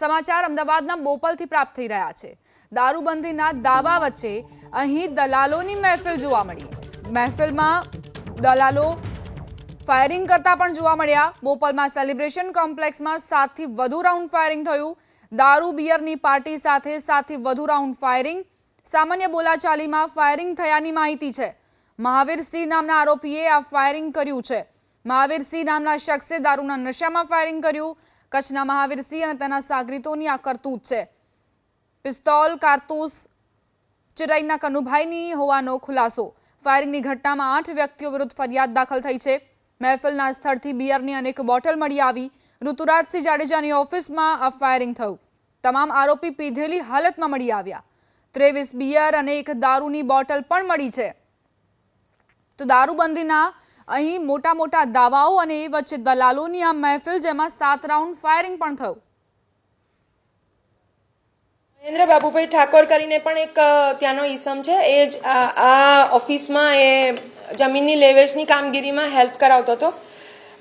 સમાચાર અમદાવાદના બોપલથી પ્રાપ્ત થઈ રહ્યા છે. દારૂબંધીના દાવા વચ્ચે અહીં દલાલોની મહેફિલ જોવા મળી. મહેફિલમાં દલાલો ફાયરિંગ કરતા પણ જોવા મળ્યા. બોપલમાં સેલિબ્રેશન કોમ્પ્લેક્સમાં સાતથી વધુ રાઉન્ડ ફાયરિંગ થયું. દારૂ બિયરની પાર્ટી સાથે સાતથી વધુ રાઉન્ડ ફાયરિંગ. સામાન્ય બોલાચાલીમાં ફાયરિંગ થયાની માહિતી છે. મહાવીરસિંહ નામના આરોપીએ આ ફાયરિંગ કર્યું છે. મહાવીરસિંહ નામના શખ્સે દારૂના નશામાં ફાયરિંગ કર્યું. કચ્છના મહાવીરસિંહ અને તેના સાગરીતોની આ કરતૂત છે. પિસ્તોલ, કારતૂસ, ચિરાઈના કનુભાઈની હોવાનો ખુલાસો. ફાયરિંગની ઘટનામાં આઠ વ્યક્તિઓ વિરુદ્ધ ફરિયાદ દાખલ થઈ છે. મહેફિલના સ્થળથી બિયરની અનેક બોટલ મળી આવી. ઋતુરાજસિંહ જાડેજાની ઓફિસમાં આ ફાયરિંગ થયું. તમામ આરોપી પીધેલી હાલતમાં મળી આવ્યા. ત્રેવીસ બિયર અને એક દારૂની બોટલ પણ મળી છે. તો દારૂબંધીના અહીં મોટા મોટા દાવાઓ અને એ વચ્ચે દલાલોની આ મહેફિલ જેમાં સાત રાઉન્ડ ફાયરિંગ પણ થયું. મહેન્દ્ર બાબુભાઈ ઠાકોર કરીને પણ એક ત્યાંનો ઈસમ છે. એ જ આ આ ઓફિસમાં એ જમીનની લેવેચની કામગીરીમાં હેલ્પ કરાવતો હતો.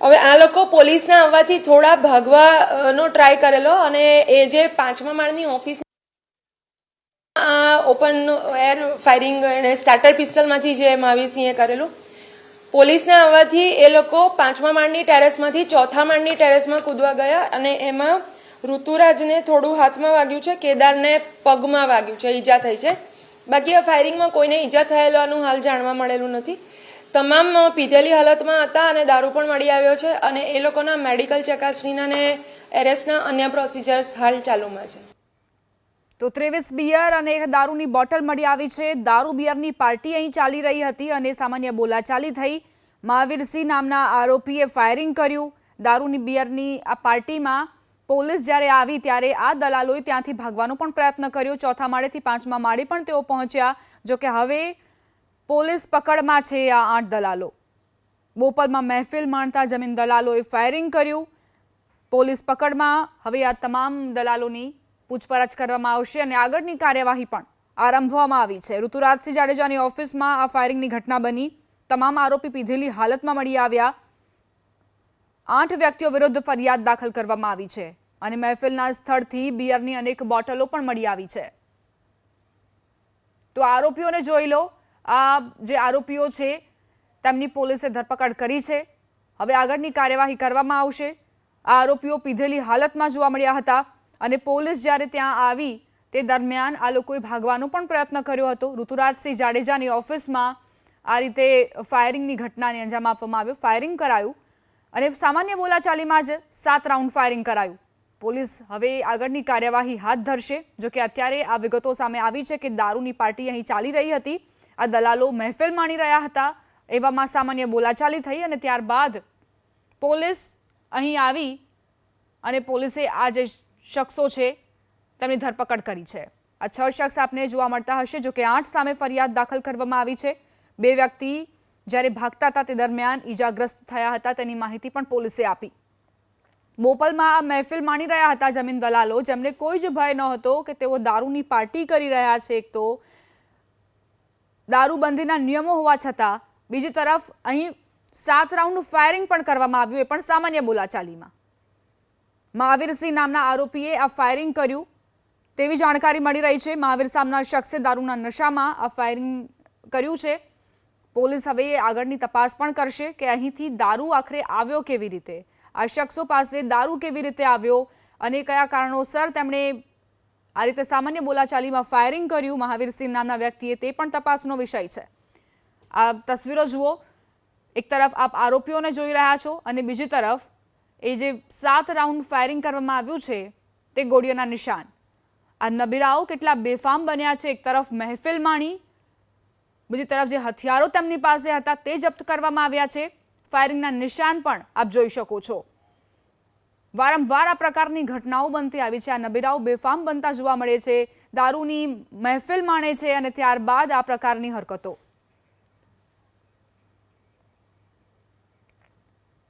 હવે આ લોકો પોલીસના આવવાથી થોડા ભાગવાનો ટ્રાય કરેલો અને એ જે પાંચમા માળની ઓફિસ ઓપન એર ફાયરિંગ એણે સ્ટાર્ટર પિસ્ટલમાંથી જે મહાવીરસિંહે કરેલું પોલીસના આવવાથી એ લોકો પાંચમા માળની ટેરેસમાંથી ચોથા માળની ટેરેસમાં કૂદવા ગયા અને એમાં ઋતુરાજને થોડું હાથમાં વાગ્યું છે, કેદારને પગમાં વાગ્યું છે, ઈજા થઈ છે. બાકી આ ફાયરિંગમાં કોઈને ઈજા થયેલાનું હાલ જાણવા મળેલું નથી. તમામ પીધેલી હાલતમાં હતા અને દારૂ પણ મળી આવ્યો છે અને એ લોકોના મેડિકલ ચકાસણીના અને એરેસ્ટના અન્ય પ્રોસિજર્સ હાલ ચાલુમાં છે. તો ત્રેવીસ બિયર અને દારૂની બોટલ મળી આવી છે. દારૂ બિયરની પાર્ટી અહીં ચાલી રહી હતી અને સામાન્ય બોલાચાલી થઈ. મહાવીરસિંહ નામના આરોપીએ ફાયરિંગ કર્યું. દારૂની બિયરની આ પાર્ટીમાં પોલીસ જ્યારે આવી ત્યારે આ દલાલોએ ત્યાંથી ભાગવાનો પણ પ્રયત્ન કર્યો. ચોથા માળેથી પાંચમા માળે પણ તેઓ પહોંચ્યા, જો કે હવે પોલીસ પકડમાં છે આ આઠ દલાલો. બોપલમાં મહેફિલ માણતા જમીન દલાલોએ ફાયરિંગ કર્યું. પોલીસ પકડમાં. હવે આ તમામ દલાલોની પૂછપરછ કરવામાં આવશે અને આગળની કાર્યવાહી પણ આરંભવામાં આવી છે. ઋતુરાજસિંહ જાડેજાની ઓફિસમાં આ ફાયરિંગની ઘટના બની. તમામ આરોપી પીધેલી હાલતમાં મળી આવ્યા. આઠ વ્યક્તિઓ વિરુદ્ધ ફરિયાદ દાખલ કરવામાં આવી છે અને મહેફિલના સ્થળથી બિયરની અનેક બોટલો પણ મળી આવી છે. તો આરોપીઓને જોઈ લો. આ જે આરોપીઓ છે, તેમની પોલીસે ધરપકડ કરી છે. હવે આગળની કાર્યવાહી કરવામાં આવશે. આ આરોપીઓ પીધેલી હાલતમાં જોવા મળ્યા હતા. અને પોલીસ જ્યારે ત્યાં આવી, તે દરમિયાન આ લોકોએ ભાગવાનો પણ પ્રયત્ન કર્યો હતો. ઋતુરાજસિંહ જાડેજાની ઓફિસમાં આ રીતે ફાયરિંગની ઘટનાને અંજામ આપવામાં આવ્યો. ફાયરિંગ કરાયું અને સામાન્ય બોલાચાલીમાં જ સાત રાઉન્ડ ફાયરિંગ કરાયું. પોલીસ હવે આગળની કાર્યવાહી હાથ ધરશે, જો કે અત્યારે આ વિગતો સામે આવી છે કે દારૂની પાર્ટી અહીં ચાલી રહી હતી. આ દલાલો મહેફિલ માણી રહ્યા હતા, એવામાં સામાન્ય બોલાચાલી થઈ અને ત્યારબાદ પોલીસ અહીં આવી અને પોલીસે આ જે શખ્સો છે, તેમની ધરપકડ કરી છે. આ છ શખ્સ આપને જોવા મળતા હશે જો કે આઠ સામે ફરિયાદ દાખલ કરવામાં આવી છે. બે વ્યક્તિ જ્યારે ભાગતા હતા તે દરમિયાન ઈજાગ્રસ્ત થયા હતા, તેની માહિતી પણ પોલીસે આપી. બોપલમાં મહેફિલ માણી રહ્યા હતા જમીન દલાલો, જેમને કોઈ જ ભય નહોતો કે તેઓ દારૂની પાર્ટી કરી રહ્યા છે. એક તો દારૂબંધીના નિયમો હોવા છતાં, બીજી તરફ અહીં સાત રાઉન્ડ ફાયરિંગ પણ કરવામાં આવ્યું, એ પણ સામાન્ય બોલાચાલીમાં. મહાવીરસિંહ નામના આરોપીએ આ ફાયરિંગ કર્યું. તેવી જાણકારી મળી રહી છે. મહાવીર સામના શખ્સે દારૂના નશામાં આ ફાયરિંગ કર્યું છે. પોલીસ હવે આગળની તપાસ પણ કરશે કે અહીંથી દારૂ આખરે આવ્યો કેવી રીતે? આ શખ્સો પાસે દારૂ કેવી રીતે આવ્યો અને કયા કારણોસર તેમણે આ રીતે સામાન્ય બોલાચાલીમાં ફાયરિંગ કર્યું? મહાવીરસિંહ નામના વ્યક્તિએ તે પણ તપાસનો વિષય છે. આ તસવીરો જુઓ. એક તરફ આપ આરોપીઓને જોઈ રહ્યા છો અને બીજી તરફ એ જે સાત રાઉન્ડ ફાયરિંગ કરવામાં આવ્યું છે, તે ગોળીઓના નિશાન. આ નબીરાઓ કેટલા બેફામ બન્યા છે, એક તરફ મહેફિલ માણી, બીજી તરફ જે હથિયારો તેમની પાસે હતા, તે જપ્ત કરવામાં આવ્યા છે. ફાયરિંગના નિશાન પણ આપ જોઈ શકો છો. વારંવાર આ પ્રકારની ઘટનાઓ બનતી આવી છે. આ નબીરાઓ બેફામ બનતા જોવા મળે છે. દારૂની મહેફિલ માણે છે અને ત્યારબાદ આ પ્રકારની હરકતો.